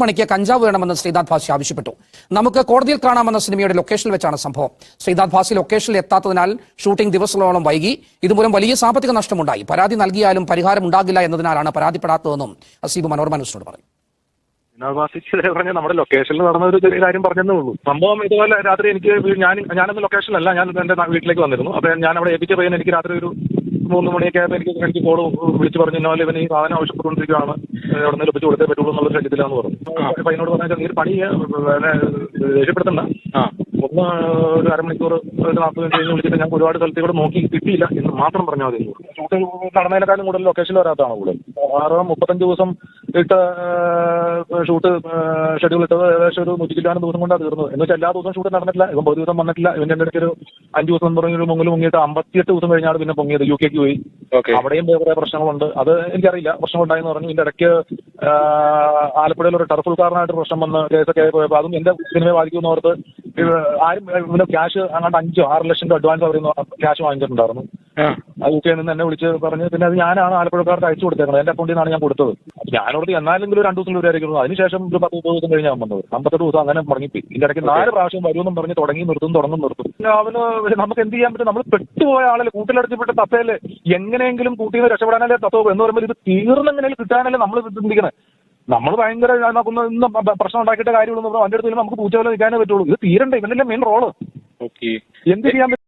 മണിക്ക് കഞ്ചാവ് വേണമെന്ന് ശ്രീനാഥ് ഭാസി ആവശ്യപ്പെട്ടു. നമുക്ക് കോടതിയിൽ കാണാമെന്ന സിനിമയുടെ ലൊക്കേഷനിൽ വെച്ചാണ് സംഭവം. ശ്രീനാഥ് ഭാസി ലൊക്കേഷനിൽ എത്താത്തതിനാൽ ഷൂട്ടിംഗ് ദിവസങ്ങളോളം വൈകി. ഇതുമൂലം വലിയ സാമ്പത്തിക നഷ്ടമുണ്ടായി. പരാതി നൽകിയാലും പരിഹാരം ഉണ്ടാകില്ല എന്നതിനാലാണ് പരാതിപ്പെടാത്തതെന്നും അസീബ് മനോരമ ന്യൂസിനോട് പറഞ്ഞു വിനോദാസിച്ച് പറഞ്ഞ നമ്മുടെ ലൊക്കേഷനിൽ നടന്ന ഒരു ചെറിയ കാര്യം പറഞ്ഞതേ ഉള്ളൂ. സംഭവം ഇതുപോലെ രാത്രി എനിക്ക് ഞാൻ ഞാനൊന്ന് ലൊക്കേഷനല്ല ഞാൻ എന്റെ വീട്ടിലേക്ക് വന്നിരുന്നു. അപ്പൊ ഞാൻ അവിടെ ഏൽപ്പിച്ച പയ്യൻ എനിക്ക് രാത്രി ഒരു മൂന്ന് മണിയൊക്കെ ആയപ്പോൾ എനിക്ക് എനിക്ക് കോൾ വിളിച്ച് പറഞ്ഞു ഇന്നലെ ഇവൻ ഈ സാധനം ആവശ്യപ്പെട്ടുകൊണ്ടിരിക്കുകയാണ്. എവിടെ നിന്ന് ലഭിച്ചു കൊടുത്തേ പറ്റുള്ളൂ എന്നുള്ള ശല്യത്തിലാന്ന് പറഞ്ഞു. അപ്പൊ പയ്യനോട് പറഞ്ഞാൽ നീ പണി ദേഷ്യപ്പെടുത്തണ്ട ഒന്ന് ഒരു അരമണിക്കൂർ ഒരു നാൽപ്പത് മിനിറ്റ് കഴിഞ്ഞ് വിളിച്ചിട്ട് ഞാൻ ഒരുപാട് സ്ഥലത്തേ കൂടെ നോക്കി കിട്ടിയില്ല എന്ന് മാത്രം പറഞ്ഞാൽ മതി. ഷൂട്ട് നടന്നതിനേക്കാളും കൂടുതൽ ലൊക്കേഷനിൽ വരാത്തതാണ് കൂടുതൽ. ആറ് മുപ്പത്തഞ്ച് ദിവസം ഇട്ട ഷൂട്ട് ഷെഡ്യൂൾ ഇട്ടത് ഏകദേശം ഒരു നൂറ്റി ചില്ലാനും ദിവസം കൊണ്ടാണ് തീർന്നത്. എന്ന് വെച്ചാൽ എല്ലാ ദിവസവും ഷൂട്ട് നടന്നിട്ടില്ല ഇവൻ ഒരു ദിവസം വന്നിട്ടില്ല. ഇവന്റെ ഇടയ്ക്ക് ഒരു അഞ്ച് ദിവസം പറഞ്ഞ ഒരു മുങ്ങിൽ മുങ്ങിയിട്ട് അമ്പത്തിയെട്ട് ദിവസം കഴിഞ്ഞാണ് പിന്നെ പൊങ്ങിയത്. യു കെക്ക് പോയി. അവിടെയും കുറെ പ്രശ്നങ്ങളുണ്ട്. അത് എനിക്കറിയില്ല. പ്രശ്നമുണ്ടായെന്ന് പറഞ്ഞു. ഇതിന്റെ ഇടയ്ക്ക് ആലപ്പുഴയിൽ ഒരു ടർഫ് ഉൾക്കാരനായിട്ട് പ്രശ്നം വന്ന് കേസൊക്കെ ആയി പോയപ്പോൾ അതും എന്റെ സിനിമയെ ബാധിക്കുമെന്ന് ഓർത്ത് ആരും ഇവന് ക്യാഷ് അങ്ങോട്ട് അഞ്ചോ ആറ് ലക്ഷം രൂപ അഡ്വാൻസ് അവർ ക്യാഷ് വാങ്ങിച്ചിട്ടുണ്ടായിരുന്നു. അത് യു കെയിൽ നിന്ന് എന്നെ വിളിച്ച് പറഞ്ഞ് പിന്നെ അത് ഞാനാണ് ആലപ്പുഴക്കാർക്ക് അയച്ചു കൊടുത്തേക്കുന്നത് എന്റെ അക്കൗണ്ടിൽ നിന്നാണ് ഞാൻ കൊടുത്തത്. ഞാനോട് എന്നാലെങ്കിലും ഒരു രണ്ട് ദിവസം ആയിരിക്കും അതിനുശേഷം ഒരു പത്ത് മുപ്പത് ദിവസം കഴിഞ്ഞാൽ വന്നത്. അമ്പത്തെട്ട് ദിവസം അങ്ങനെ പറഞ്ഞിപ്പോയി ഇതിന്റെ ഇടയ്ക്ക് നാല് പ്രാവശ്യം വരുമെന്നും പറഞ്ഞ് തുടങ്ങി നിർത്തും തുടങ്ങും നിർത്തും. പിന്നെ അവന് നമുക്ക് എന്ത് ചെയ്യാൻ പറ്റും? നമ്മൾ പെട്ടുപോയ ആളല്ലേ? കൂട്ടിലടച്ചപ്പെട്ട തത്തയല്ലേ? എങ്ങനെയെങ്കിലും കൂട്ടിയിൽ നിന്ന് രക്ഷപ്പെടാനല്ലേ തത്വം എന്ന് പറയുമ്പോൾ ഇത് തീർന്നെങ്ങനെയും കിട്ടാനല്ലേ നമ്മൾ ചിന്തിക്കണേ. നമ്മൾ ഭയങ്കര നമുക്കൊന്ന് ഇന്ന് പ്രശ്നം ഉണ്ടാക്കിയിട്ട് കാര്യമുള്ളൂ അവന്റെ അടുത്ത് നമുക്ക് പൂച്ച പോലെ നിൽക്കാനേ പറ്റുള്ളൂ. ഇത് തീരണ്ടേ? ഇവനല്ലേ മെയിൻ റോൾ എന്ത് ചെയ്യാൻ പറ്റും?